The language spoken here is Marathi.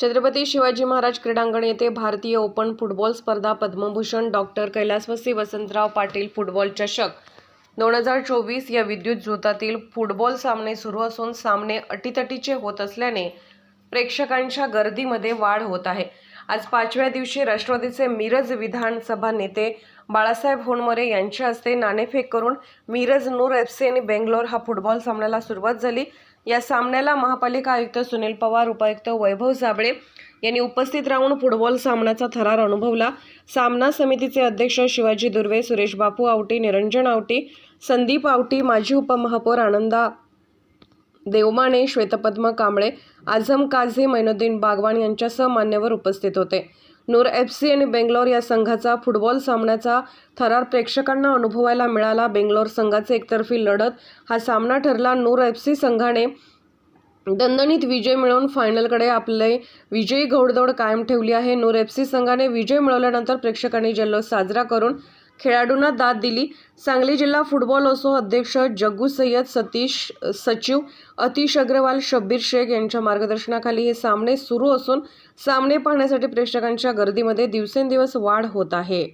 छत्रपती शिवाजी महाराज क्रीडांगण येथे भारतीय ओपन फुटबॉल स्पर्धा पद्मभूषण डॉक्टर कैलासवसी वसंतराव पाटील फुटबॉल चषक. दोन हजार चोवीस या विद्युत झोतातील फुटबॉल सामने सुरू असून सामने अटीतटीचे होत असल्याने प्रेक्षकांच्या गर्दीमध्ये वाढ होत आहे. आज पाचव्या दिवशी राष्ट्रवादीचे मिरज विधानसभा नेते बाळासाहेब होणमरे यांच्या हस्ते नाणेफेक करून मिरज नूर एफ सी आणि बेंगलोर हा फुटबॉल सामन्याला सुरुवात झाली. या सामन्याला महापालिका आयुक्त सुनील पवार उपायुक्त वैभव साबळे यांनी उपस्थित राहून फुटबॉल सामन्याचा थरार अनुभवला. सामना समितीचे अध्यक्ष शिवाजी दुर्वे सुरेश बापू आवटी निरंजन आवटी संदीप आवटी माजी उपमहापौर आनंदा देवमाने श्वेतपद्म कांबळे आझम काझी मैनुद्दीन बागवान यांच्यासह मान्यवर उपस्थित होते. नूर एफ सी आणि बेंगलोर या संघाचा फुटबॉल सामन्याचा थरार प्रेक्षकांना अनुभवायला मिळाला. बेंगलोर संघाचे एकतर्फी लढत हा सामना ठरला. नूर एफ सी संघाने दणदणीत विजय मिळवून फायनलकडे आपले विजयी घोडदौड कायम ठेवली आहे. नूर एफ सी संघाने विजय मिळवल्यानंतर प्रेक्षकांनी जल्लोष साजरा करून खेळाडूंना दाद दिली. सांगली जिल्हा फुटबॉल असो अध्यक्ष जग्गू सय्यद सतीश सचिव अतिश अग्रवाल शब्बीर शेख यांच्या मार्गदर्शनाखाली हे सामने सुरू असून सामने पाहण्यासाठी प्रेक्षकांच्या गर्दीमध्ये दिवसेंदिवस वाढ होत आहे.